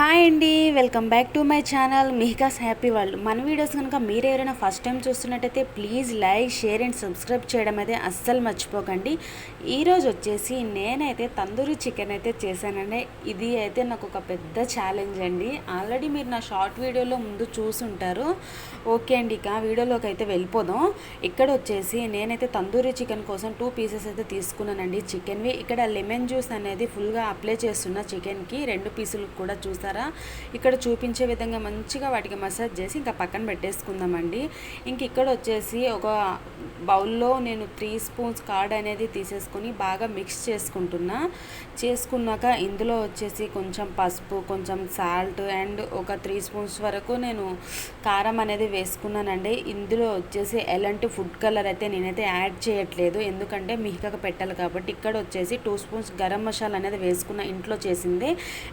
Hi అండి welcome back to my channel Mihika's happy world. మన videos కనుక మీరు ఎవరైనా ఫస్ట్ టైం చూస్తున్నట్టయితే please like share and subscribe చేయడం అయితే అస్సలు మర్చిపోకండి. ఈరోజు వచ్చేసి నేనైతే తందూరి చికెన్ అయితే చేశానండి. ఇది అయితే నాకు ఒక పెద్ద ఛాలెంజ్ అండి. ఆల్రెడీ మీరు నా షార్ట్ వీడియోలో ముందు చూసుంటారు. ఓకే అండి ఇక వీడియోలోకి అయితే వెళ్ళిపోదాం. ఇక్కడ వచ్చేసి నేనైతే తందూరి చికెన్ కోసం టూ పీసెస్ అయితే తీసుకున్నానండి. చికెన్వి ఇక్కడ లెమన్ జ్యూస్ అనేది ఫుల్గా అప్లై చేస్తున్న చికెన్కి రెండు పీసులు కూడా చూసారా ఇక్కడ చూపించే విధంగా మంచిగా వాటికి మసాజ్ చేసి ఇంకా పక్కన పెట్టేసుకుందామండి. ఇంక ఇక్కడ వచ్చేసి ఒక బౌల్లో నేను త్రీ స్పూన్స్ కార్డ్ అనేది తీసేసుకొని బాగా మిక్స్ చేసుకుంటున్నా. చేసుకున్నాక ఇందులో వచ్చేసి కొంచెం పసుపు కొంచెం సాల్ట్ అండ్ ఒక త్రీ స్పూన్స్ వరకు నేను కారం అనేది వేసుకున్నానండి. ఇందులో వచ్చేసి ఎలాంటి ఫుడ్ కలర్ అయితే నేనైతే యాడ్ చేయట్లేదు. ఎందుకంటే మిహికకు పెట్టాలి కాబట్టి ఇక్కడ వచ్చేసి టూ స్పూన్స్ గరం మసాలా అనేది వేసుకున్న ఇంట్లో చేసింది.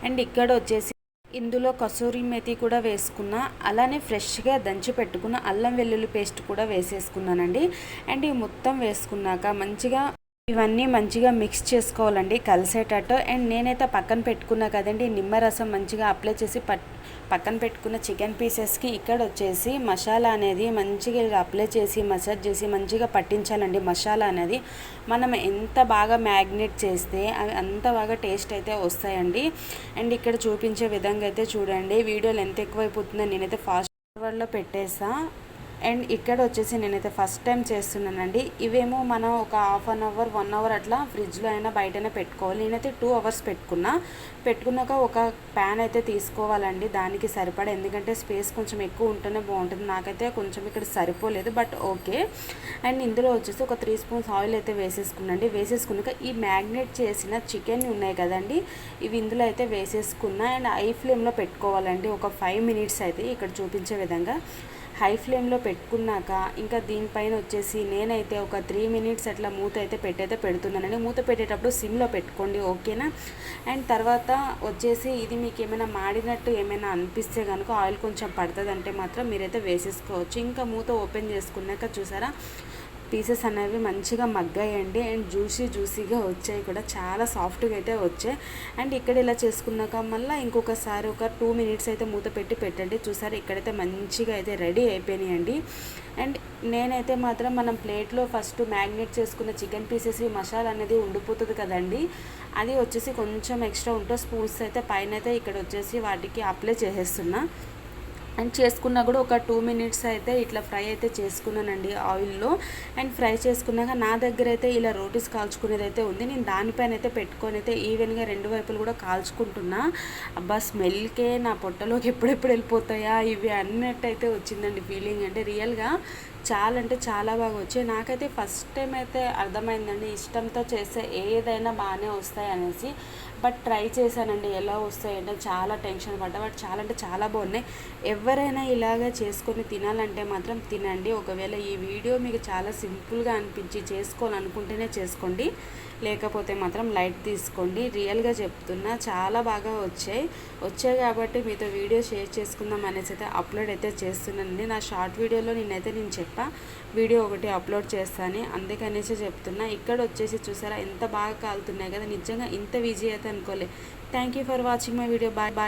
అండ్ ఇక్కడ వచ్చేసి ఇందులో కసూరి మెతి కూడా వేసుకున్న అలానే ఫ్రెష్గా దంచి పెట్టుకున్న అల్లం వెల్లుల్లి పేస్ట్ కూడా వేసేసుకున్నానండి. అండ్ ఈ మొత్తం వేసుకున్నాక మంచిగా ఇవన్నీ మంచిగా మిక్స్ చేసుకోవాలండి కలిసేటట్టు. అండ్ నేనైతే పక్కన పెట్టుకున్నా కదండి నిమ్మరసం మంచిగా అప్లై చేసి పట్ పక్కన పెట్టుకున్న చికెన్ పీసెస్కి ఇక్కడ వచ్చేసి మసాలా అనేది మంచిగా ఇలా అప్లై చేసి మసాజ్ చేసి మంచిగా పట్టించాలండి మసాలా అనేది. మనం ఎంత బాగా మ్యాగ్నేట్ చేస్తే అవి అంత బాగా టేస్ట్ అయితే వస్తాయండి. అండ్ ఇక్కడ చూపించే విధంగా అయితే చూడండి వీడియోలు ఎంత ఎక్కువైపోతుందో నేనైతే ఫాస్ట్ ఫార్వర్డ్లో పెట్టేసా. అండ్ ఇక్కడ వచ్చేసి నేనైతే ఫస్ట్ టైం చేస్తున్నానండి. ఇవేమో మనం ఒక half an hour one hour అట్లా ఫ్రిడ్జ్లో అయినా బయటనే పెట్టుకోవాలి. నేనైతే టూ అవర్స్ పెట్టుకున్నా. పెట్టుకున్నాక ఒక ప్యాన్ అయితే తీసుకోవాలండి. దానికి సరిపడా ఎందుకంటే స్పేస్ కొంచెం ఎక్కువ ఉంటేనే బాగుంటుంది. నాకైతే కొంచెం ఇక్కడ సరిపోలేదు బట్ ఓకే అండ్ ఇందులో వచ్చేసి ఒక త్రీ స్పూన్స్ ఆయిల్ అయితే వేసేసుకున్నాండి వేసేసుకున్నాక ఈ మ్యాగ్నేట్ చేసిన చికెన్ ఉన్నాయి కదండి ఇవి ఇందులో అయితే వేసేసుకున్నా. అండ్ ఐ ఫ్లేమ్లో పెట్టుకోవాలండి. ఒక ఫైవ్ మినిట్స్ అయితే ఇక్కడ చూపించే విధంగా. హై ఫ్లేమ్లో పెట్టుకున్నాక ఇంకా దీనిపైన వచ్చేసి నేనైతే ఒక త్రీ మినిట్స్ అట్లా మూత అయితే పెట్టయితే పెడుతున్నానండి. మూత పెట్టేటప్పుడు సిమ్లో పెట్టుకోండి ఓకేనా? అండ్ తర్వాత వచ్చేసి ఇది మీకు ఏమైనా మాడినట్టు ఏమైనా అనిపిస్తే కనుక ఆయిల్ కొంచెం పడుతుంది అంటే మాత్రం మీరైతే వేసేసుకోవచ్చు. ఇంకా మూత ఓపెన్ చేసుకున్నాక చూసారా? పీసెస్ అనేవి మంచిగా మగ్గాయండి అండ్ జ్యూసీ జ్యూసీగా వచ్చాయి కూడా. చాలా సాఫ్ట్గా అయితే వచ్చాయి. అండ్ ఇక్కడ ఇలా చేసుకున్నాక మళ్ళీ ఇంకొకసారి ఒక టూ మినిట్స్ అయితే మూత పెట్టి పెట్టండి. చూసారు ఇక్కడైతే మంచిగా అయితే రెడీ అయిపోయినాయండి. అండ్ నేనైతే మాత్రం మనం ప్లేట్లో ఫస్ట్ మ్యాగ్నేట్ చేసుకున్న చికెన్ పీసెస్ మసాలా అనేది ఉండిపోతుంది కదండి. అది వచ్చేసి కొంచెం ఎక్స్ట్రా ఉంటే స్పూన్స్ అయితే పైన అయితే ఇక్కడ వచ్చేసి వాటికి అప్లై చేసేస్తున్నా. అండ్ చేసుకున్నా కూడా ఒక టూ మినిట్స్ అయితే ఇట్లా ఫ్రై అయితే చేసుకున్నానండి ఆయిల్లో. అండ్ ఫ్రై చేసుకున్నాక నా దగ్గర అయితే ఇలా రోటీస్ కాల్చుకునేది అయితే ఉంది. నేను దానిపైన అయితే పెట్టుకొని అయితే ఈవెన్గా రెండు వైపులు కూడా కాల్చుకుంటున్నా. అబ్బా స్మెల్కే నా పొట్టలోకి ఎప్పుడెప్పుడు వెళ్ళిపోతాయా? ఇవి అన్నట్టు అయితే వచ్చిందండి ఫీలింగ్. అంటే రియల్గా చాలా అంటే చాలా బాగా వచ్చాయి నాకైతే ఫస్ట్ టైం అయితే అర్థమైందండి ఇష్టంతో చేస్తే ఏదైనా బాగానే వస్తాయి అనేసి. బట్ ట్రై చేశానండి ఎలా వస్తాయంటే చాలా టెన్షన్ పడ్డా బట్ చాలా అంటే చాలా బాగున్నాయి. ఎవరైనా ఇలాగ చేసుకొని తినాలంటే మాత్రం తినండి. ఒకవేళ ఈ వీడియో మీకు చాలా సింపుల్గా అనిపించి చేసుకోవాలనుకుంటేనే చేసుకోండి. లేకపోతే మాత్రం లైట్ తీసుకోండి. రియల్గా చెప్తున్నా చాలా బాగా వచ్చాయి. వచ్చాయి కాబట్టి మీతో వీడియో షేర్ చేసుకుందాం అనేసి అయితే అప్లోడ్ అయితే చేస్తున్నానండి. నా షార్ట్ వీడియోలో నేనైతే నేను చెప్పా వీడియో ఒకటి అప్లోడ్ చేస్తాను. అందుకనేసి చెప్తున్నా. ఇక్కడ వచ్చేసి చూసారా ఎంత బాగా కాలుతున్నాయి కదా. నిజంగా ఇంత విజయత అయితే అనుకోలే. Thank you for watching my video bye bye